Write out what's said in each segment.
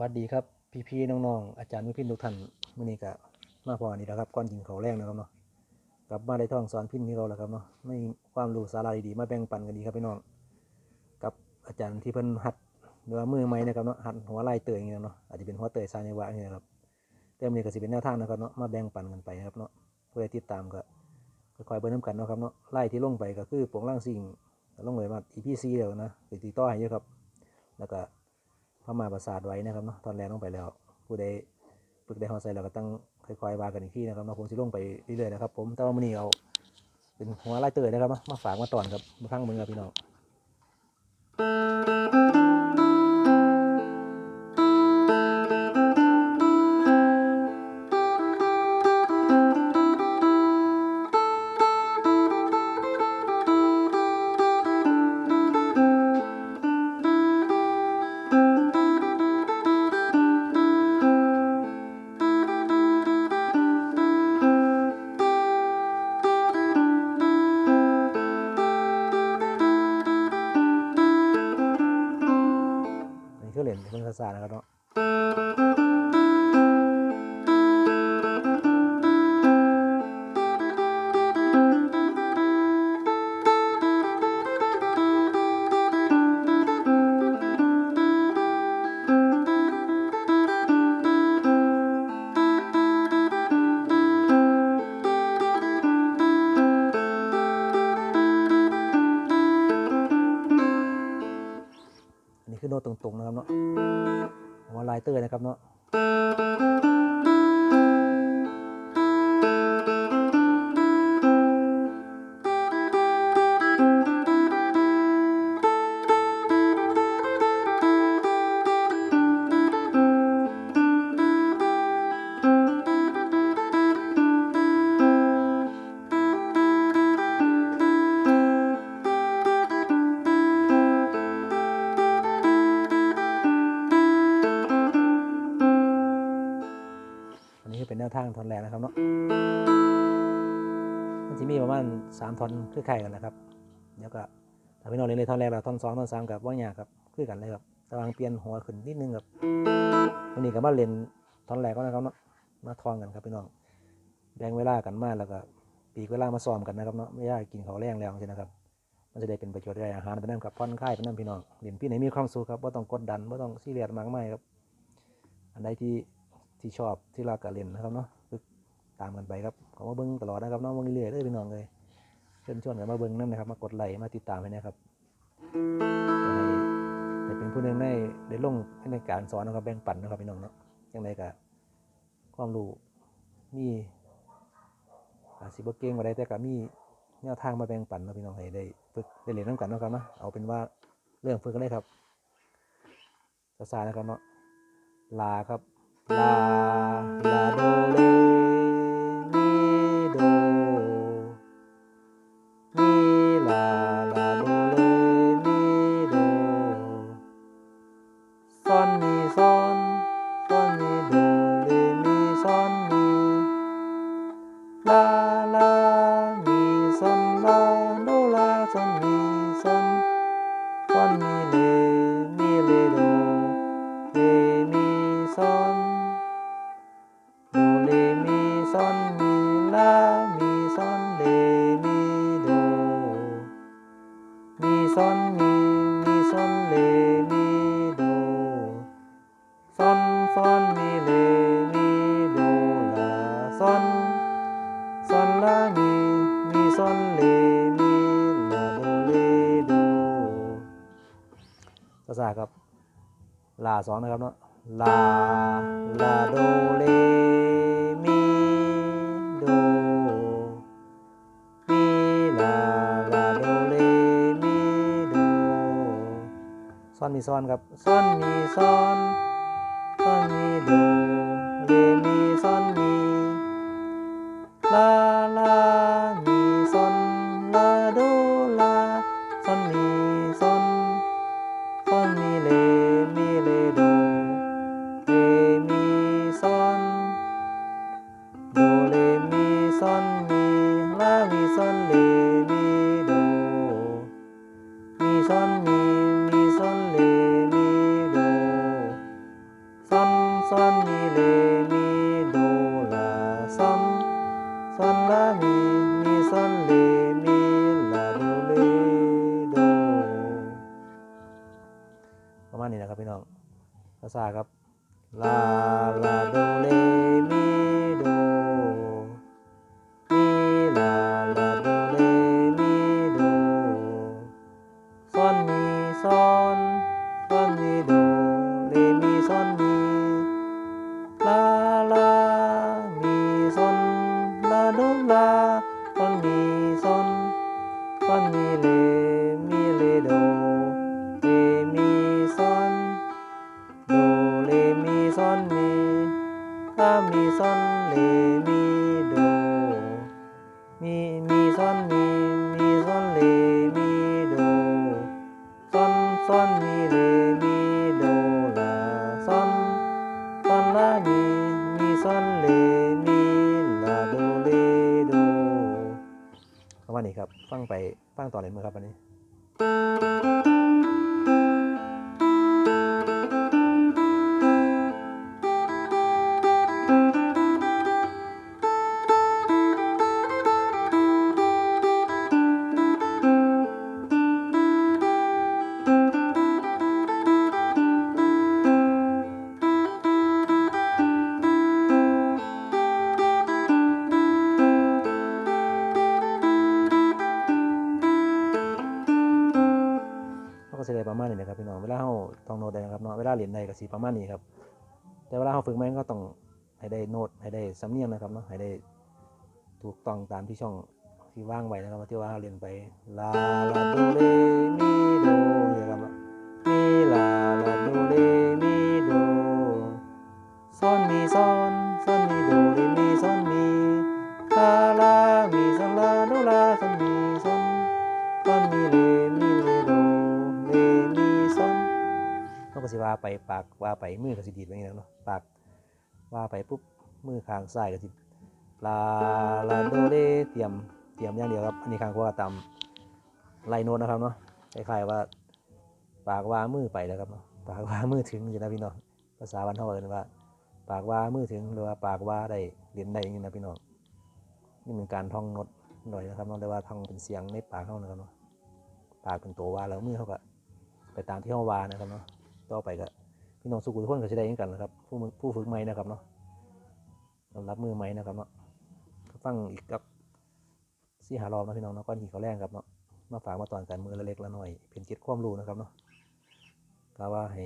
วัสดีครับ พี่ๆน้องๆอาจารย์มือพินทุกท่านมื้อนี้ก็มาพอนี่แล้วครับก่อนกินข้าแรงนะครับเนาะกลับมาได้ท่องสอนพินที่เราแล้วครับเนาะไม่ความรู้สาระดีๆมาแบ่งปันกันดีครับพี่น้องกับอาจารย์ที่เพิ่นหัดหรือว่ามือใหม่นะครับเนาะหัดหัวไล่เตยอย่างเงี้ยเนาะอาจจะเป็นหัวเตยซายวะอย่างเงี้ยครับแต่มื้อนี้ก็สิเป็นแนวทางนะครับเนาะมาแบ่งปันกันไปครับเนาะผู้ใดติดตามก็ค่อยเบิ่งนํกันเนาะครับเนาะไล่ที่ลงไปก็คือโปงล่างสิ่งลงไปมา EP 4แล้วนะติดต่อให้เยอะครับ แล้วก็ พระมาปราสาทไว้นะครับเนาะตอนแรงลงไปแล้ว ผู้ใดฝึกได้หอใส่เราก็ต้องค่อยๆวากันอีกทีนะครับเนาะผมสิลงไปเรื่อยๆนะครับ ผมแต่ว่ามื้อนี้เอาเป็นหัวไล่เตยนะครับมาฝากมาตอนครับมาฟังมึงครับพี่น้อง ศาสตร์นะครับเนาะ โน้ตตรงๆนะครับเนาะหัวไล่เตอร์นะครับเนาะ นะครับเนาะมันจะมีประมาณสามทอนคือไข่กันนะครับเดี๋ยวก็ถ้าพี่น้องเรียนเลยทอนแรกแล้วทอนสองทอนสามกับว่างยากครับคือกันเลยครับต่วางเปลี่ยนหัวขึ้นนิดนึงครับวันนี้ก็มาเรียนท่อนแรกก็นะครับเนาะมาทอนกันครับพี่น้องแบ่งเวลากันมากแล้วก็ปีกเวลามาซ้อมกันนะครับเนาะไม่ได้กินข้าวแรงแล้วใช่นะครับ มันจะได้เป็นประโยชน์ได้อาหารไปนั่นกับผ่อนคลายไปนั่นพี่น้องเรียนพี่ไหนมีความสุขครับว่าต้องกดดันว่าต้องซีเรียสมากมายครับ อันใดที่ที่ชอบที่รักก็เล่นนะครับเนาะ ตามกันไปครับขอมาเบิ้งตลอดนะครับเนาะเบิ้งเรื่อยๆเลยพี่น้องเลยเชิญชวนกันมาเบิ้งนั่นนะครับ มากดไลค์มาติดตามให้นะครับให้ได้เป็นผู้หนึ่งในได้ลงในการสอนนะครับแบ่งปันนะครับพี่น้องเนาะยังไงก็ความรู้มีอาสิบเก่งมาได้แต่ก็มีแนวทางมาแบ่งปันนะพี่น้องให้ได้ฝึกได้เรียนน้ำกันนะครับนะเอาเป็นว่าเรื่องฝึกกันเลยครับซาๆนะครับเนาะลาครับลาลาโดเล ภาษาครับลาสองนะครับเนาะลาลาโดเลมีโดมีลาลาโดเลมีโดซ้อนมีซ้อนครับซ้อนมีซ้อนซ้อนมีโดเลมี ซอนเลมีโด มีมีซอนมีมีซอนเลมีโดซอนซอนมีเลมีโดลาซอนซอนลามีมีซอนเลมีลาโดเลโดประมาณนี้ครับ ฟังไปฟังต่อเลยมั้ยครับวันนี้ ประมาณนี้นะครับพี่น้องเวลาเฮาท่องโน้ตได้นะครับเนาะเวลาเรียนได้ก็สีประมาณนี้ครับ แต่เวลาเฮาฝึกมันก็ต้องให้ได้โน้ตให้ได้สำเนียงนะครับเนาะให้ได้ถูกต้องตามที่ช่องที่ว่างไว้นะครับที่ว่าเราเรียนไปลาลาโดเรมีโดเนี่ยครับมีลาลาโดเราไปากว่าไปมือก็สิดีดไปอย่างนี้เนาะปากว่าไปปุ๊บมือข้างซ้ายก็สิลาลาโดเลเตรียมเตรียมอย่างเดียวครับอันนี้ข้างขวาตามไลโน้ตนะครับเนาะคล้ายๆว่าปากว่ามือไปแล้วครับเนาะปากว่ามือถึงอยู่นะพี่น้องภาษาบ้านเขาเอิ้นว่า ปากว่ามือถึงหรือว่าปากว่าได้เรียนได้อย่างนี้นะพี่น้องนี่เป็นการท่องน้ตหน่อยนะครับเนาะแต่ว่าท่องเป็นเสียงในปากเขานะครับเนาะปากเป็นตัวว่าแล้วมือเขาก็ไปตามที่เขาวานะครับเนาะต่อไปก็ พี่น้องสุขุทุกคนก็จะได้เหมือนกันนะครับ ผู้ผู้ฝึกใหม่นะครับเนาะสำหรับมือใหม่นะครับเนาะฟังอีกกับสี่หารอบนะพี่น้องเนาะก้อนหินเขาแรงครับเนาะมาฝากมาตอนกันมือละเล็กละหน่อย เป็นเก็ดความรู้นะครับเนาะก็ว่าให้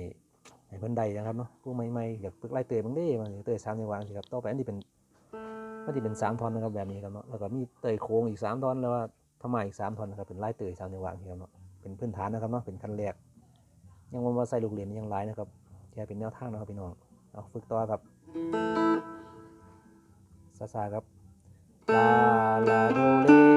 ให้เพิ่นใดนะครับเนาะผู้ใหม่ๆอยากฝึกไล่เตยบางเด้มันเตยสามในวางสิครับต่อไปอันนี้เป็นมันจะเป็นสามทอนนะครับแบบนี้ครับเนาะแล้วก็มีเตยโค้งอีกสามทอนแล้วว่าพม่าอีกสามทอนนะครับเป็นไล่เตยชาวเนวางที่ครับเนาะเป็นพื้นฐานนะครับเนาะเป็นขั้นแรกยังว่าใส่ลูกเหรียญยังหลายนะครับ ค่เป็นแนวทางนะครับพี่น้อง เอาฝึกต่อครับซาซาครับลาลาโดเล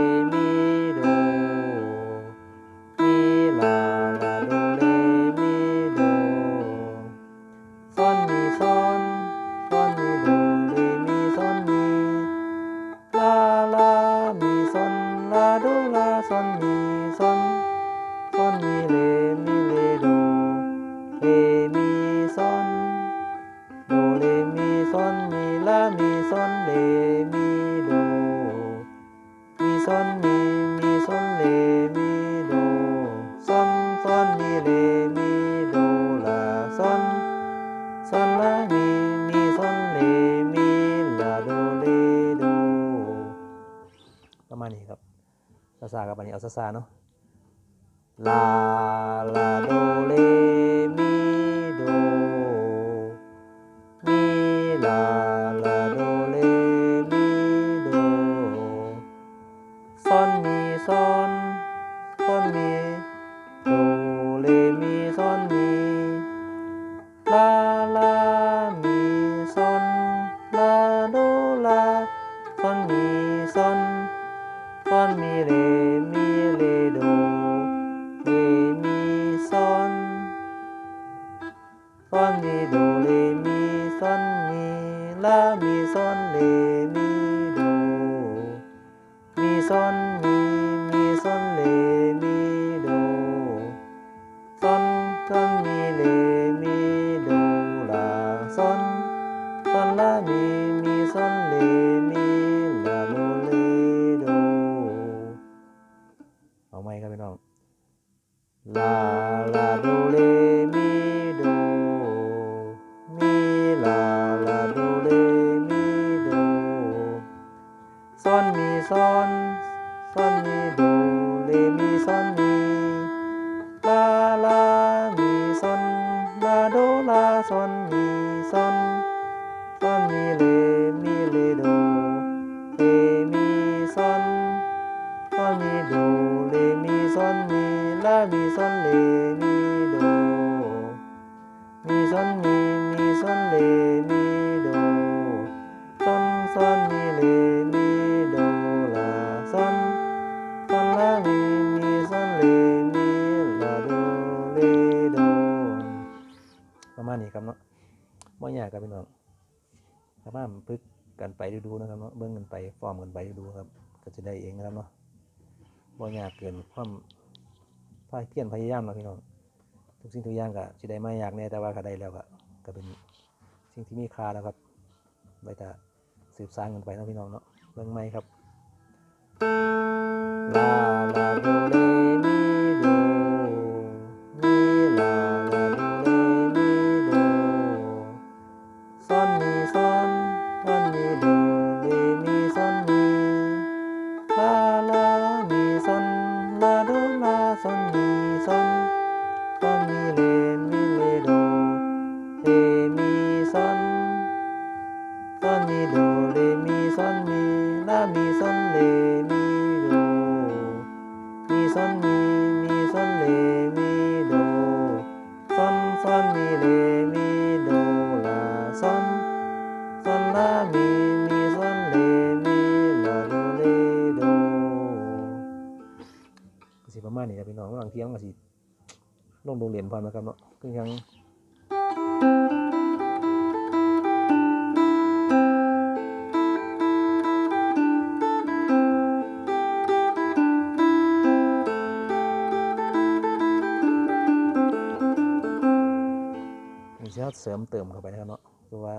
นี่ครับซาซากับอันนี้เอาซาซาเนาะลาลาโดเล ซอนมีเลมีโดลาซอนลามีมีซอนเลมีลาโลเลโดเอาไหมครับพี่น้องลาลาโดเลมีโดมีลาลาโดเลมีโดซอนมีซอนซอนมี ดูนะครับเนาะเบิ่งกันไปฟอร์มกันไปดูครับ ก็จะได้เองนะครับเนาะบ่ยากเกินความพายเพียรพยายามเนาะพี่น้องทุกสิ่งทุกอย่างก็สิได้มายากแน่แต่ว่าก็ได้แล้วก็ก็เป็นสิ่งที่มีค่าแล้วครับไว้ถ้าสืบสานกันไปเนาะพี่น้องเนาะเบิ่งไหมครับลาลาโดเล เที่ยงก็สิลงโรงเรียนพร้อมนะครับเนาะคือยังเสริมเติมเข้าไปนะครับเนาะคือว่า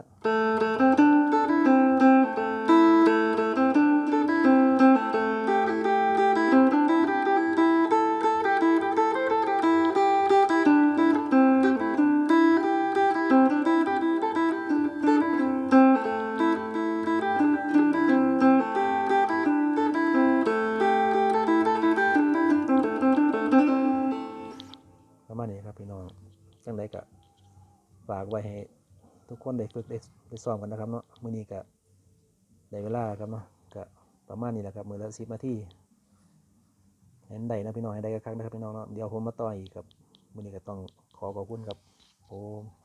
ไว้ให้ทุกคนได้ฝึกได้ได้ซ้อมกันนะครับเนาะมื้อนี้ก็ได้เวลาครับเนาะก็ประมาณนี้แหละครับมื้อละ10นาทีเห็นได้นะพี่น้องให้ได้ก็ครั้งนะครับพี่น้องเนาะเดี๋ยวผมมาต่ออีกครับมื้อนี้ก็ต้องขอขอบคุณครับผม